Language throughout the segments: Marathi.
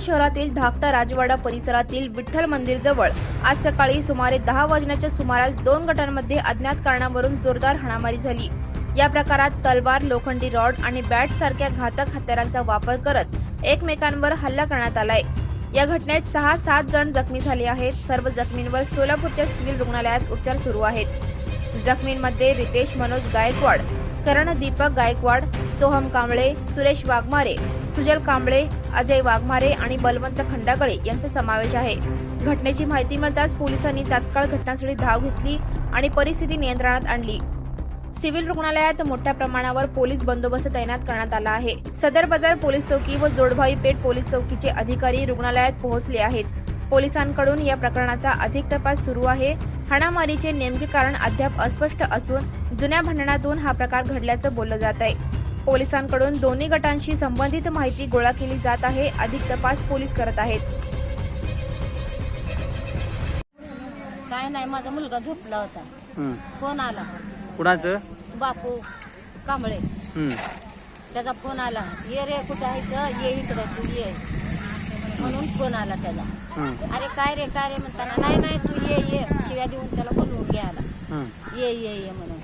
शहरातील धाकटा राजवाडा परिसरातील विठ्ठल मंदिर जवळ आज सकाळी सुमारे दहा वाजण्याच्या सुमारास दोन गटांमध्ये अज्ञात कारणावरून जोरदार हाणामारी झाली. या प्रकारात तलवार लोखंडी रॉड आणि बॅट सारख्या घातक हत्यारांचा वापर करत एकमेकांवर हल्ला करण्यात आलाय. या घटनेत सहा सात जण जखमी झाले आहेत. सर्व जखमींवर सोलापूरच्या सिव्हिल रुग्णालयात उपचार सुरू आहेत. जखमींमध्ये रितेश मनोज गायकवाड करण दीपक गायकवाड सोहम कांबळे सुरेश वाघमारे सुजल कांबळे अजय वाघमारे आणि बलवंत खंडागळे यांचा समावेश आहे. घटनेची माहिती मिळताच पोलिसांनी तात्काळ घटनास्थळी धाव घेतली आणि परिस्थिती नियंत्रणात आणली. सिव्हिल रुग्णालयात मोठ्या प्रमाणावर पोलीस बंदोबस्त तैनात करण्यात आला आहे. सदर बाजार पोलीस चौकी व जोडभाई पेठ पोलीस चौकीचे अधिकारी रुग्णालयात पोहोचले आहेत. पोलिसांकडून या प्रकरणाचा अधिक तपास सुरू आहे. हाणामारीचे नेमके कारण अद्याप अस्पष्ट असून जुन्या भांडणातून हा प्रकार घडल्याचं बोललं जात आहे. पोलिसांकडून दोन्ही गटांशी संबंधित माहिती गोळा केली जात आहे अधिक तपास पोलीस करत आहेत. काय नाही माझा मुलगा झोपला होता. हं. फोन आला. कुणाचं? बापू कांबळे. हं. त्याचा फोन आला. ये रे कुठं आहेचं ये इकडे तू ये. म्हणून फोन आला त्याचा हं. अरे काय रे काय रे म्हणताना नाही नाही तू ये ये. शिव्या देऊन त्याला बोलवून घ्यायला. ये ये ये म्हणून.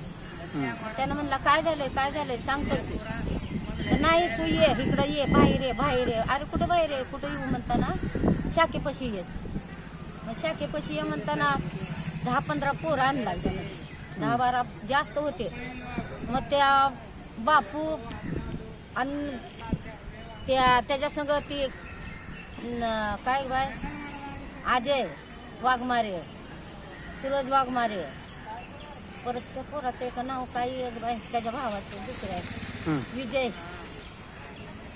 त्यानं म्हणला काय झालंय काय झालंय? सांगतो तर नाही तू ये इकडं ये बाहेर ये बाहेर ये. अरे कुठं बाहेर ये? कुठं येऊ म्हणताना? शाखेपशी येत मग शाखेपशी ये म्हणताना दहा पंधरा पोरं आणला त्यानं. दहा बारा जास्त होते. मग त्या बापू आणि त्या त्याच्या संग ती काय बाय? अजय वाघमारे. सूरज वाघमारे. परत त्या पोराचं एक नाव काय एक बाय? त्याच्या भावाचं दुसरं आहे. हं. विजय.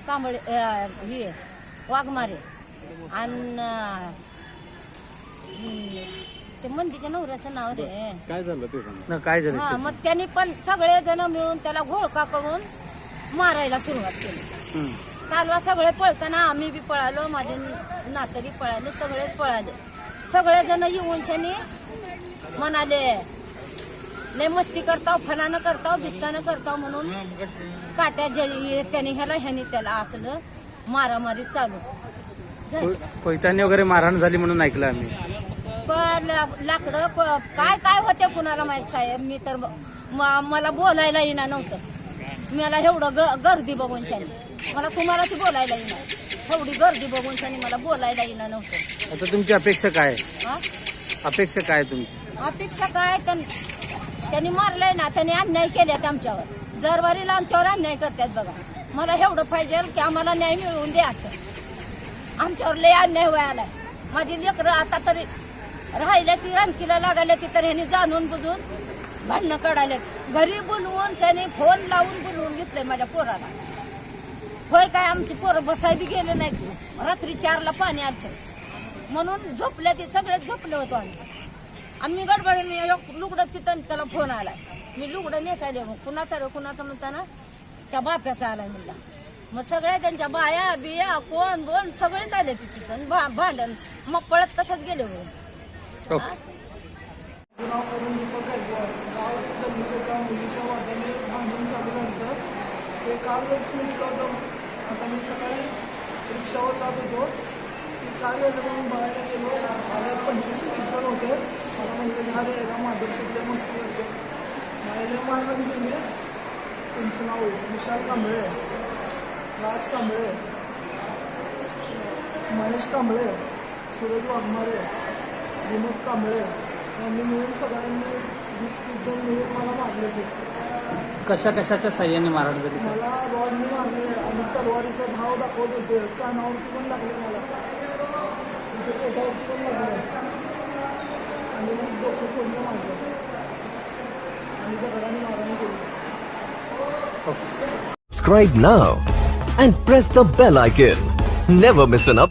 कांबळे हे वाघमारे. आणि ते मंदीच्या नवऱ्याचं नाव रे. काय झालं ते सांगा. न, काय झालं हा मग त्यांनी पण सगळे जण मिळून त्याला घोळका करून मारायला सुरुवात केली. हं. कालवा सगळे पळताना आम्ही बी पळालो माझे नातं बी पळाले सगळेच पळाले. सगळे जण येऊन शनी म्हणाले लय मस्ती करताव फनानं करताव बिस्तानं करताव म्हणून काट्या जे- त्याने ह्याला ह्याने त्याला असलं मारामारी चालू. झाली. वगैरे मारहाण झाली म्हणून ऐकलं आम्ही. पण ला- लाकडं काय काय होते कुणाला माहीत साहेब? मी तर म- मला बोलायला येईना नव्हतं. मला एवढं ग- गर्दी बघून शानी मला तुम्हाला ती बोलायला येईना. एवढी गर्दी बघून शानी मला बोलायला येईना नव्हतं. आता तुमची अपेक्षा काय? हा? अपेक्षा काय तुमची? अपेक्षा काय? त्यां- त्यांनी मारलंय ना त्यांनी अन्याय केल्यात आमच्यावर. जरवारीला आमच्यावर अन्याय करतात बघा. मला एवढं पाहिजे की आम्हाला न्याय मिळवून द्यायचं. आमच्यावर लय अन्याय व्हायलाय माझी लेकरं आता तरी राहिल्या ती रानकीला लागायला ती तर ह्यांनी जाणून बुजून भांडणं काढायला घरी बोलवून त्याने फोन लावून बोलवून घेतलंय माझ्या पोराला. होय काय आमची पोरं बसाय बी गेले नाहीत. रात्री चारला पाणी आलं म्हणून झोपल्या ते सगळेच झोपले होतो आम्ही. आम्ही गडबडीने एक लुगडं तिथं त्याला फोन आलाय. मी लुगडं नेसायले मग कुणाचा रे कुणाचा म्हणताना त्या बाप्याचा आलाय म्हणला. मग सगळ्या त्यांच्या बाया बिया कोण बोन सगळेच आले तिथं. भांडण मग पळत तसंच गेले हो हो. गुन्हा करून दीपक गायकवाड काल गल्लीच्या मुलीच्या वादाने भांडण चालू झालं ते कालच मी निघलो होतो. आता मी सकाळी रिक्षावर जात होतो. की काय झालं म्हणून बाहेर गेलो. माझ्या पंचवीस दिवसात होते. मला म्हणलं घ्या रे याला माधव मस्ती करते. मायले मारलं गेले. त्यांचं नाव विशाल कांबळे राज कांबळे महेश कांबळे सूरज वाघमारे विनोद कांबळे यांनी मिळून सगळ्यांनी मला मारले कशा कशाच्या साह्याने मारहाण झाली मला रॉडनी मारले आणि तलवारीचा धाव दाखवत होते. कानावरती पण लागले मला. तिथे पोटावरती पण लागले. आणि मग डोकं फोडलं मारलं. आणि दगडाने मारहाण केली. Subscribe now and press the bell icon. Never miss an update.